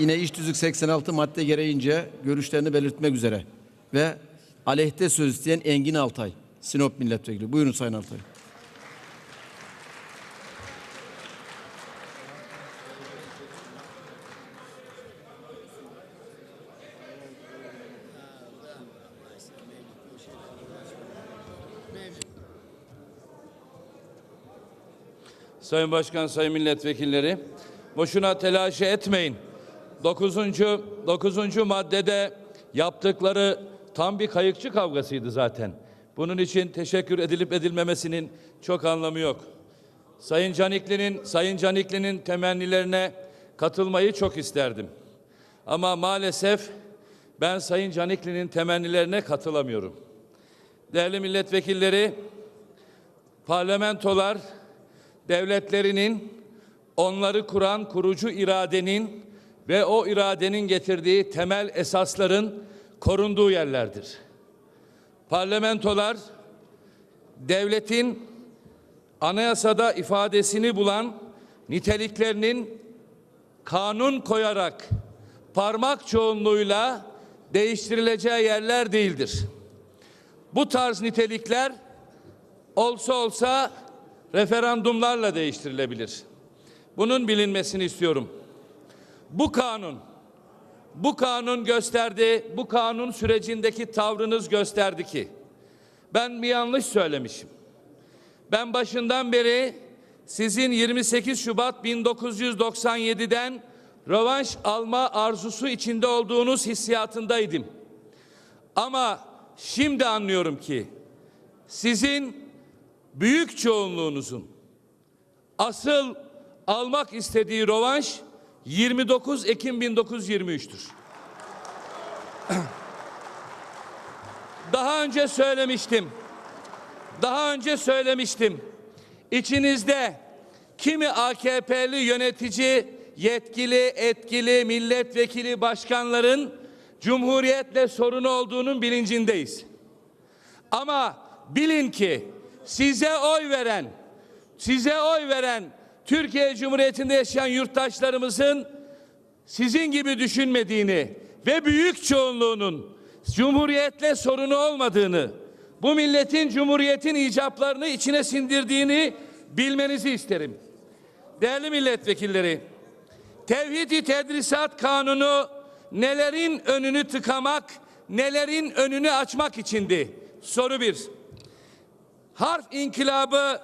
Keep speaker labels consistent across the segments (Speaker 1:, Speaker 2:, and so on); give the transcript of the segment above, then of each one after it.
Speaker 1: yine iş tüzük 86 madde gereğince görüşlerini belirtmek üzere ve aleyhte söz isteyen Engin Altay, Sinop Milletvekili. Buyurun Sayın Altay.
Speaker 2: Sayın Başkan, Sayın Milletvekilleri, boşuna telaşı etmeyin. Dokuzuncu, dokuzuncu maddede yaptıkları tam bir kayıkçı kavgasıydı zaten. Bunun için teşekkür edilip edilmemesinin çok anlamı yok. Sayın Canikli'nin, Sayın Canikli'nin temennilerine katılmayı çok isterdim. Ama maalesef ben Sayın Canikli'nin temennilerine katılamıyorum. Değerli milletvekilleri, parlamentolar devletlerinin onları kuran kurucu iradenin ve o iradenin getirdiği temel esasların korunduğu yerlerdir. Parlamentolar devletin anayasada ifadesini bulan niteliklerinin kanun koyarak parmak çoğunluğuyla değiştirileceği yerler değildir. Bu tarz nitelikler olsa olsa referandumlarla değiştirilebilir. Bunun bilinmesini istiyorum. Bu kanun, bu kanun gösterdi, bu kanun sürecindeki tavrınız gösterdi ki ben bir yanlış söylemişim. Ben başından beri sizin 28 Şubat 1997'den rövanş alma arzusu içinde olduğunuz hissiyatındaydım. Ama şimdi anlıyorum ki sizin büyük çoğunluğunuzun asıl almak istediği rövanş 29 Ekim 1923'tür. Daha önce söylemiştim. Daha önce söylemiştim. İçinizde kimi AKP'li yönetici, yetkili, etkili, milletvekili başkanların Cumhuriyetle sorunu olduğunun bilincindeyiz. Ama bilin ki size oy veren, size oy veren Türkiye Cumhuriyeti'nde yaşayan yurttaşlarımızın sizin gibi düşünmediğini ve büyük çoğunluğunun Cumhuriyetle sorunu olmadığını, bu milletin Cumhuriyetin icaplarını içine sindirdiğini bilmenizi isterim. Değerli milletvekilleri, Tevhid-i Tedrisat Kanunu nelerin önünü tıkamak, nelerin önünü açmak içindi. Soru bir. Harf inkılabı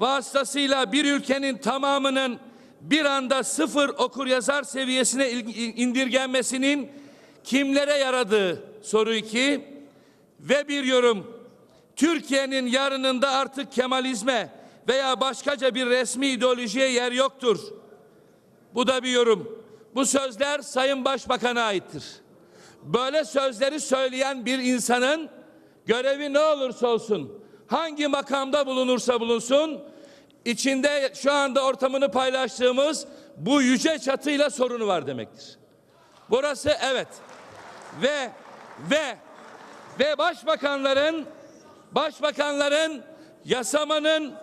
Speaker 2: vasıtasıyla bir ülkenin tamamının bir anda sıfır okur yazar seviyesine indirgenmesinin kimlere yaradığı soru iki ve bir yorum. Türkiye'nin yarınında artık Kemalizme veya başkaca bir resmi ideolojiye yer yoktur. Bu da bir yorum. Bu sözler Sayın Başbakan'a aittir. Böyle sözleri söyleyen bir insanın görevi ne olursa olsun, hangi makamda bulunursa bulunsun, içinde şu anda ortamını paylaştığımız bu yüce çatıyla sorunu var demektir. Burası evet. Ve ve ve başbakanların başbakanların yasamanın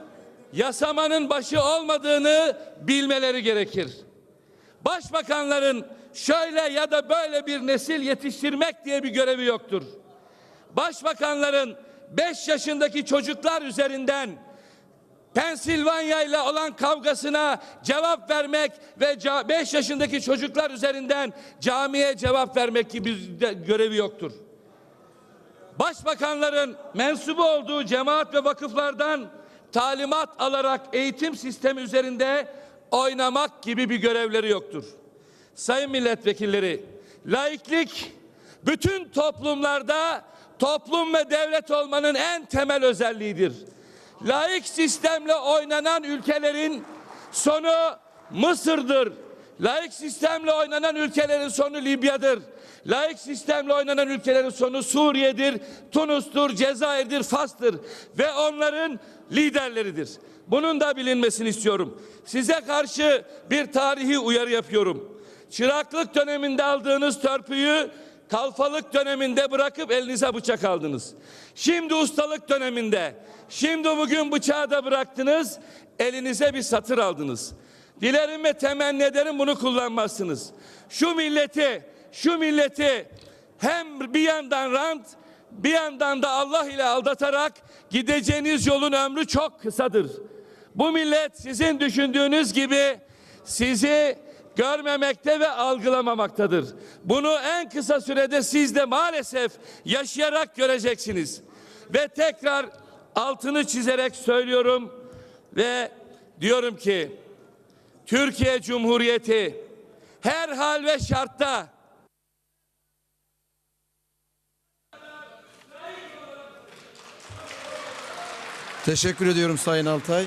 Speaker 2: yasamanın başı olmadığını bilmeleri gerekir. Başbakanların şöyle ya da böyle bir nesil yetiştirmek diye bir görevi yoktur. Başbakanların 5 yaşındaki çocuklar üzerinden Pensilvanya ile olan kavgasına cevap vermek ve 5 yaşındaki çocuklar üzerinden camiye cevap vermek gibi bir görevi yoktur. Başbakanların mensubu olduğu cemaat ve vakıflardan talimat alarak eğitim sistemi üzerinde oynamak gibi bir görevleri yoktur. Sayın milletvekilleri, laiklik bütün toplumlarda toplum ve devlet olmanın en temel özelliğidir. Laik sistemle oynanan ülkelerin sonu Mısır'dır. Laik sistemle oynanan ülkelerin sonu Libya'dır. Laik sistemle oynanan ülkelerin sonu Suriye'dir, Tunus'tur, Cezayir'dir, Fas'tır ve onların liderleridir. Bunun da bilinmesini istiyorum. Size karşı bir tarihi uyarı yapıyorum. Çıraklık döneminde aldığınız törpüyü kalfalık döneminde bırakıp elinize bıçak aldınız. Şimdi ustalık döneminde, şimdi bugün bıçağı da bıraktınız, elinize bir satır aldınız. Dilerim ve temenni ederim bunu kullanmazsınız. Şu milleti, şu milleti hem bir yandan rant, bir yandan da Allah ile aldatarak gideceğiniz yolun ömrü çok kısadır. Bu millet sizin düşündüğünüz gibi sizi görmemekte ve algılamamaktadır. Bunu en kısa sürede siz de maalesef yaşayarak göreceksiniz. Ve tekrar altını çizerek söylüyorum ve diyorum ki Türkiye Cumhuriyeti her hal ve şartta
Speaker 1: Teşekkür ediyorum Sayın Altay.